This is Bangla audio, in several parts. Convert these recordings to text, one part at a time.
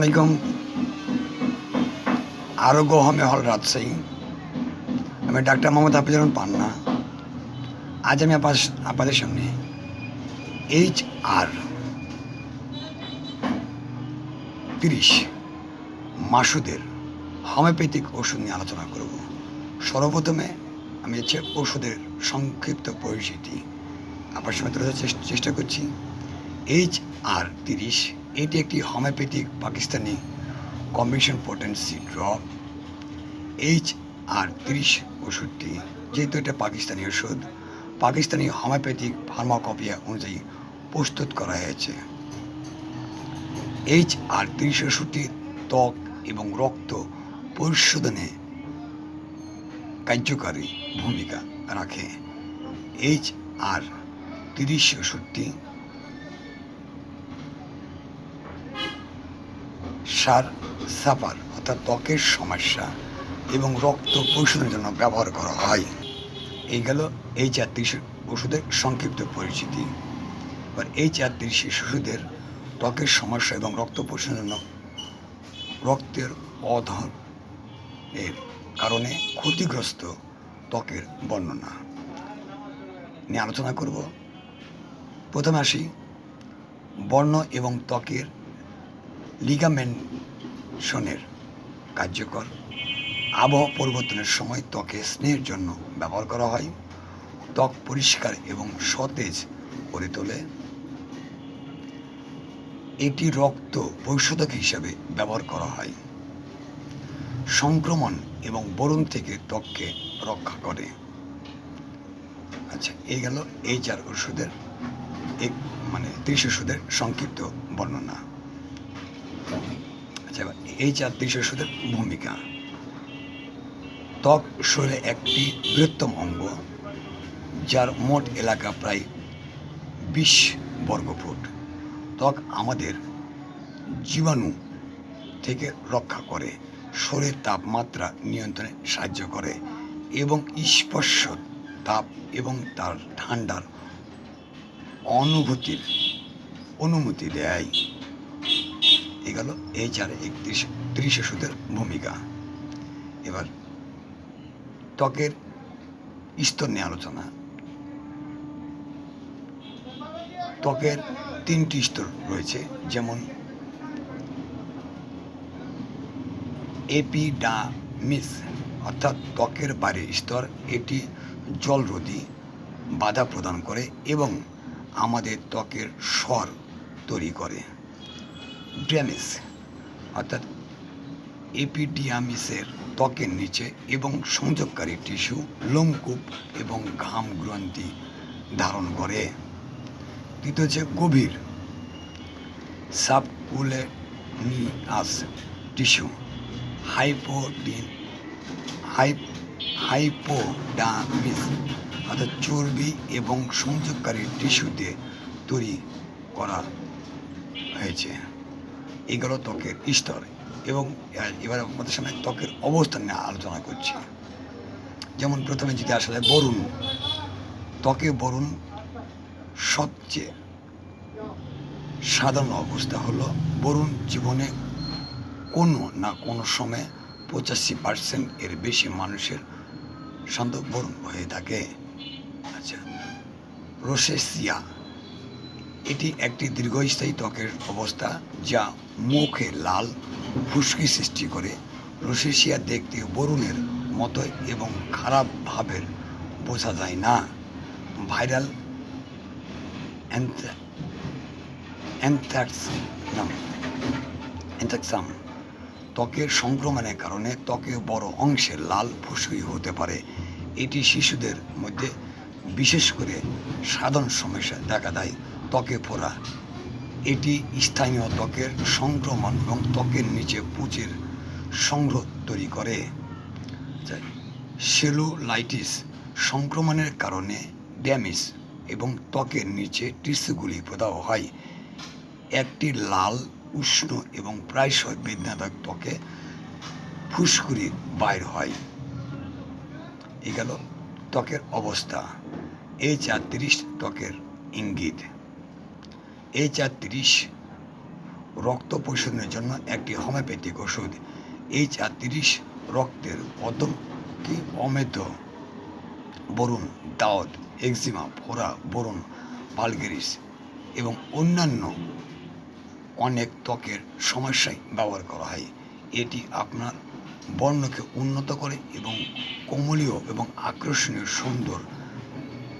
আলাইকুম। আরোগ্য হল রাজশাহী আমি ডাক্তার মোহাম্মদ হাফিজুর রহমান পান্না। আজ আমি আপনাদের সামনে এইচ আর তিরিশ মাসুদের হোমিওপ্যাথিক ওষুধ নিয়ে আলোচনা করব। সর্বপ্রথমে আমি হচ্ছে ওষুধের সংক্ষিপ্ত পরিচিতি আপনার ধরার চেষ্টা করছি। এইচ আর তিরিশ এটি একটি homeopathic Pakistani combination potency drop H R তিরিশ ওষুধটি, যেহেতু এটা পাকিস্তানি ওষুধ, পাকিস্তানি হোমিওপ্যাথিক ফার্মাকপিয়া অনুযায়ী প্রস্তুত করা হয়েছে। এইচ আর তিরিশ ওষুধটি ত্বক এবং রক্ত পরিশোধনে কার্যকারী ভূমিকা রাখে। এইচ আর তিরিশ ওষুধটি সার সাফার অর্থাৎ ত্বকের সমস্যা এবং রক্ত পরিশোধনের জন্য ব্যবহার করা হয়। এই গেল এই চারত্রিশ ওষুধের সংক্ষিপ্ত পরিচিতি। এবার এই চারত্রিশ শিশুদের ত্বকের সমস্যা এবং রক্ত পরিশোধনের জন্য রক্তের অধর এর কারণে ক্ষতিগ্রস্ত ত্বকের বর্ণনা নিয়ে আলোচনা করব। প্রথমে আসি বর্ণ এবং ত্বকের লিগামেন্টশনের কার্যকর আবহাওয়া পরিবর্তনের সময় ত্বকে স্নেহের জন্য ব্যবহার করা হয়। ত্বক পরিষ্কার এবং সতেজ করে তোলে। এটি রক্ত পরিশোধক হিসাবে ব্যবহার করা হয়। সংক্রমণ এবং বরুণ থেকে ত্বককে রক্ষা করে। আচ্ছা এই গেল এই চার ওষুধের এক মানে ত্রিশ ওষুধের সংক্ষিপ্ত বর্ণনা। আচ্ছা এই চার ত্রিশ ওষুধের ভূমিকা। ত্বক শরীরে একটি বৃহত্তম অঙ্গ, যার মোট এলাকা প্রায় বিশ বর্গফুট ত্বক আমাদের জীবাণু থেকে রক্ষা করে শরীরের তাপমাত্রা নিয়ন্ত্রণে সাহায্য করে এবং স্পর্শ তাপ এবং তার ঠান্ডার অনুভূতির অনুমতি দেয়। এ গেল এই চার একত্রিশ ত্রিশ ওষুধের ভূমিকা। এবার ত্বকের স্তর নিয়ে আলোচনা। ত্বকের তিনটি স্তর রয়েছে, যেমন এপিডামিস, অর্থাৎ ত্বকের বাইরের স্তর, এটি জলরোধী বাধা প্রদান করে এবং আমাদের ত্বকের স্বর তৈরি করে। ড্যামেজ অর্থাৎ এপিডিয়ামিসের ত্বকের নিচে এবং সংযোগকারী টিস্যু, লোমকূপ এবং ঘাম গ্রন্থি ধারণ করে। দ্বিতীয় হচ্ছে গভীর সাবকুলেনিয়াস টিস্যু হাইপোডিন হাই হাইপোডামিস অর্থাৎ চর্বি এবং সংযোগকারী টিস্যুতে তৈরি করা হয়েছে। এগুলো ত্বকের স্তর এবং এবার আমাদের সামনে ত্বকের অবস্থান নিয়ে আলোচনা করছি। যেমন প্রথমে যদি আসা যায় বরুণ, ত্বকে বরুণ সবচেয়ে সাধারণ অবস্থা হলো বরুণ জীবনে কোনো না কোনো সময়ে পঁচাশি পার্সেন্ট এর বেশি মানুষের শান্ত বরুণ হয়ে থাকে। আচ্ছা রোসেসিয়া এটি একটি দীর্ঘস্থায়ী ত্বকের অবস্থা যা মুখে লাল ফুসকি সৃষ্টি করে রোসেসিয়া দেখতে বরুণের মতো এবং খারাপ ভাবের বোঝা যায় না। ভাইরাল অ্যান্থ্রাক্সাম ত্বকের সংক্রমণের কারণে ত্বকে বড় অংশে লাল ফুসকি হতে পারে। এটি শিশুদের মধ্যে বিশেষ করে সাধারণ সমস্যা দেখা দেয়। ত্বকে ফোড়া এটি স্থানীয় ত্বকের সংক্রমণ এবং ত্বকের নিচে পুঁচের সংগ্রহ তৈরি করে। সেলুলাইটিস সংক্রমণের কারণে ড্যামেজ এবং ত্বকের নিচে টিস্যুগুলি প্রদাহ হয়। একটি লাল, উষ্ণ এবং প্রায়শই বেদনাদায়ক ত্বকে ফুসকুড়ি বাইর হয়। এ গেল ত্বকের অবস্থা। এই চার তিরিশ ত্বকের ইঙ্গিত। এই চার তিরিশ রক্ত জন্য একটি হোমিওপ্যাথিক ওষুধ। এইচ আর তিরিশ রক্তের কি অমেধ? বরুণ দাওদ এক্সিমা, ফোরা, বরুণ ভালগেরিস এবং অন্যান্য অনেক ত্বকের সমস্যায় ব্যবহার করা হয়। এটি আপনার বর্ণকে উন্নত করে এবং কোমলীয় এবং আকর্ষণীয় সুন্দর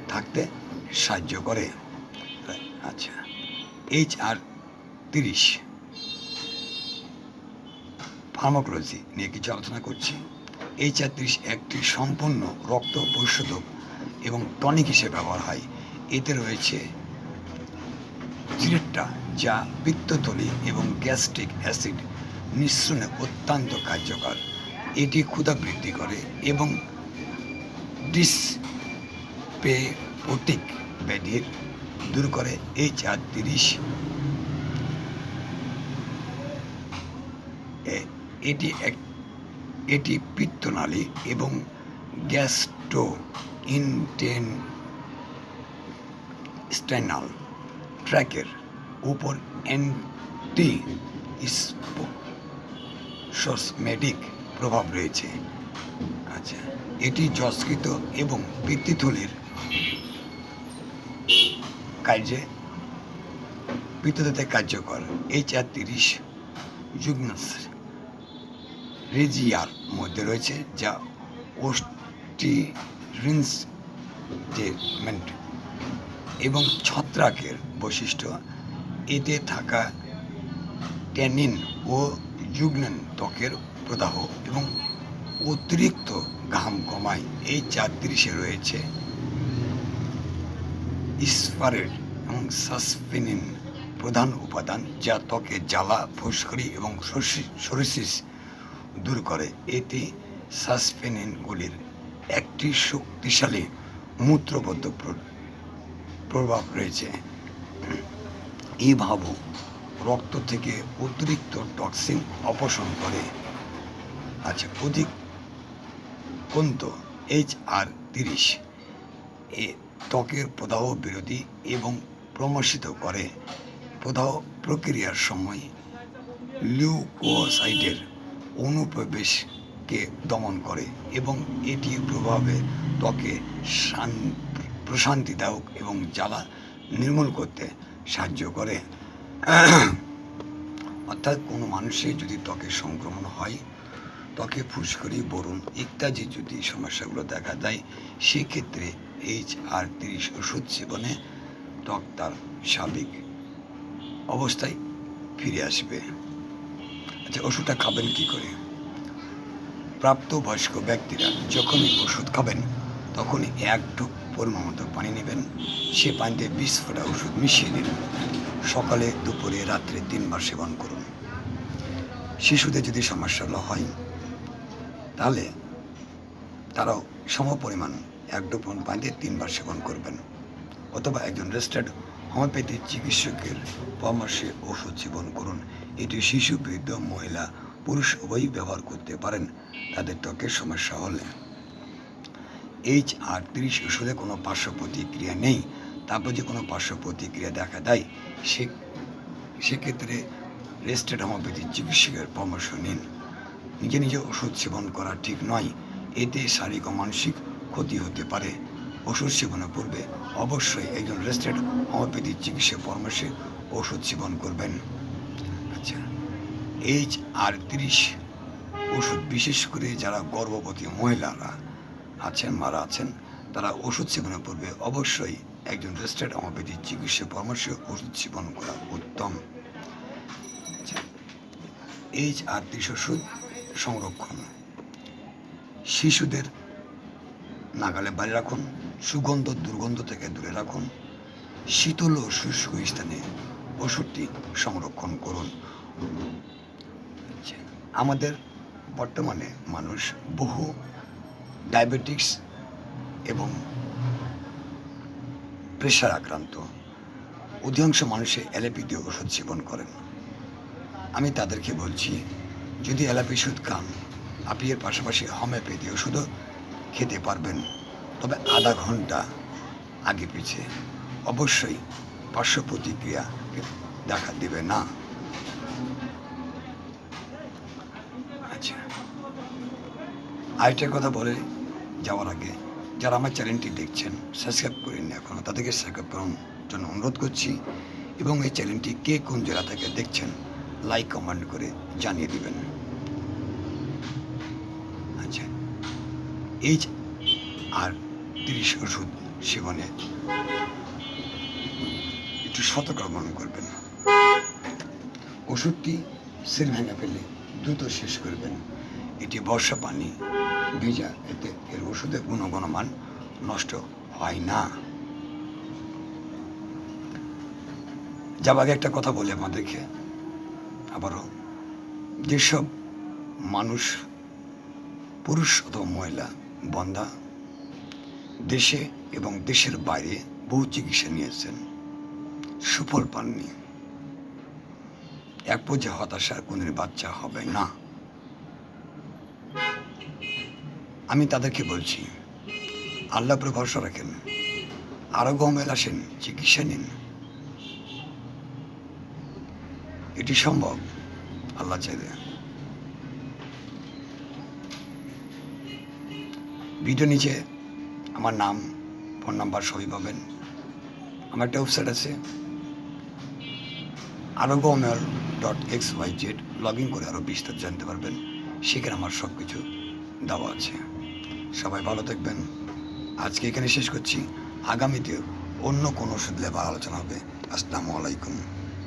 থাকতে সাহায্য করে। আচ্ছা। এইচ আর তিরিশ। ফার্মাকোলজি নিয়ে কিছু আলোচনা করছি। এইচ আর তিরিশ একটি সম্পূর্ণ রক্ত পরিশোধক এবং টনিক হিসেবে ব্যবহার হয়। এতে রয়েছে জিরেট্টা যা পিত্তথলি এবং গ্যাস্ট্রিক অ্যাসিড মিশ্রণে অত্যন্ত কার্যকর। এটি ক্ষুধা বৃদ্ধি করে এবং ডিসপেপোটিক ব্যাধির দূর করে, এই চার তিরিশ। এটি এক, এটি পিত্তনালী এবং গ্যাস্ট্রো ইনটেন স্টেনাল ট্র্যাকের উপর অ্যান্টি সসমেটিক প্রভাব রয়েছে। আচ্ছা এটি যস্কৃত এবং পিত্তিথলির কার্যে পিত্ততে কার্যকর। এইচ আর তিরিশ যুগ্নাস রেজিয়ার মধ্যে রয়েছে, যা ওস্টিরিনসমেন্ট এবং ছত্রাকের বৈশিষ্ট্য। এতে থাকা ট্যানিন ও যুগ্নন ত্বকের প্রদাহ এবং অতিরিক্ত ঘাম কমায়। এই চার রয়েছে ইস্পারেট এবং সাসপেনিন প্রধান উপাদান যা ত্বকে জ্বালা ফুসকরি এবং সরিসিস দূর করে। এতে সাসপেনিনগুলির একটি শক্তিশালী মূত্রবদ্ধ প্র- প্রভাব রয়েছে। এই ভাব রক্ত থেকে অতিরিক্ত টক্সিন অপসারণ করে। আচ্ছা অধিক কন্ত এইচ আর তিরিশ। এ ত্বকের প্রদাহ বিরোধী এবং প্রমোষিত করে প্রদাহ প্রক্রিয়ার সময় লিউকোসাইডের অনুপ্রবেশকে দমন করে এবং এটি প্রভাবে ত্বকে শান- প্রশান্তিদায়ক এবং জ্বালা নির্মূল করতে সাহায্য করে। অর্থাৎ কোনো মানুষের যদি ত্বকে সংক্রমণ হয়, ত্বকে ফুসকরি বরুণ ইত্যাদি যদি সমস্যাগুলো দেখা দেয়, সেক্ষেত্রে এইচ আর তিরিশ ওষুধ সেবনে ত্বক তার স্বাভাবিক অবস্থায় ফিরে আসবে। আচ্ছা ওষুধটা খাবেন কি করে? প্রাপ্তবয়স্ক ব্যক্তিরা যখনই ওষুধ খাবেন, তখনই এক পরিমাণ মতো পানি নেবেন। সে পানিতে বিশ ফোঁটা ওষুধ মিশিয়ে দিন সকালে, দুপুরে, রাত্রে তিনবার সেবন করুন। শিশুদের যদি সমস্যাগুলো হয়, তাহলে তারাও সমপরিমাণ এক ডুবন পানিতে তিনবার সেবন করবেন, অথবা একজন রেজিস্টার্ড হোমিওপ্যাথি চিকিৎসকের পরামর্শে ওষুধ সেবন করুন। এটি শিশু বৃদ্ধ মহিলা, পুরুষ উভয়ই ব্যবহার করতে পারেন, তাদের ত্বকের সমস্যা হলে। এইচ আর তিরিশ ওষুধে কোনো পার্শ্ব প্রতিক্রিয়া নেই। তারপর যে কোনো পার্শ্ব প্রতিক্রিয়া দেখা দেয়, সে সেক্ষেত্রে রেজিস্টার্ড হোমিওপ্যাথি চিকিৎসকের পরামর্শ নিন। নিজে নিজে ওষুধ সেবন করা ঠিক নয়। এতে শারীরিক ও মানসিক ক্ষতি হতে পারে। ওষুধ সেবনের পূর্বে অবশ্যই একজন রেজিস্টার্ড হোমিওপ্যাথি চিকিৎসক পরামর্শে ওষুধ সেবন করবেন। আচ্ছা এইচ আর তিরিশ ওষুধ বিশেষ করে যারা গর্ভবতী মহিলারা আছেন, মারা আছেন, তারা ওষুধ সেবনের পূর্বে অবশ্যই একজন রেজিস্টার্ড হোমিওপ্যাথি চিকিৎসক পরামর্শে ওষুধ সেবন করা উত্তম। এইচ আর তিরিশ ওষুধ সংরক্ষণ। শিশুদের নাগালে বাইরে রাখুন, সুগন্ধ, দুর্গন্ধ থেকে দূরে রাখুন, শীতল ও শুষ্ক স্থানে ওষুধটি সংরক্ষণ করুন। আমাদের বর্তমানে মানুষ বহু ডায়াবেটিক্স এবং প্রেশার আক্রান্ত। অধিকাংশ মানুষে অ্যালোপ্যাথি ওষুধ সেবন করেন। আমি তাদেরকে বলছি, যদি অ্যালোপ্যাথি ওষুধ খান, আপনি এর পাশাপাশি হোমিওপ্যাথি ওষুধও খেতে পারবেন। তবে আধা ঘণ্টা আগে পিছিয়ে। অবশ্যই পার্শ্ব প্রতিক্রিয়া দেখা দেবে না। আচ্ছা। আরেকটা কথা বলে যাওয়ার আগে, যারা আমার চ্যানেলটি দেখছেন, সাবস্ক্রাইব করেননি এখনও তাদেরকে সাবস্ক্রাইব করার জন্য অনুরোধ করছি এবং এই চ্যানেলটি কে কোন জেলা থেকে দেখছেন, লাইক, কমেন্ট করে জানিয়ে দেবেন। এই যে- আর তিরিশ ওষুধ সেবনে। একটু সতর্ক অবলম্বন করবেন। ওষুধটি সেল ভেঙে ফেলে দ্রুত শেষ করবেন। এটি বর্ষা পানি। ভেজা, এতে এর ওষুধের গুণগণ মান নষ্ট হয় না। যাবার আগে একটা কথা বলি আমাদেরকে। আবারও, যেসব মানুষ পুরুষ অথবা মহিলা বন্ধা দেশে এবং দেশের বাইরে বহু চিকিৎসা নিয়েছেন। সুফল পাননি। এক পর্যায়ে হতাশার কোনদিন বাচ্চা হবে না। আমি তাদেরকে বলছি আল্লাহ উপরে ভরসা রাখেন। আরও গমেল আসেন চিকিৎসা নিন। এটি সম্ভব, আল্লাহ চাইলে। ভিডিও নিচে আমার নাম ফোন নাম্বার সবই পাবেন। আমার একটা ওয়েবসাইট আছে Arogya mail dot X Y Z log in করে আরও বিস্তার জানতে পারবেন। সেখানে আমার সব কিছু দেওয়া আছে। সবাই ভালো থাকবেন। আজকে এখানে শেষ করছি। আগামীতে অন্য কোনো ওষুধ লেবার আলোচনা হবে। আসসালামু আলাইকুম।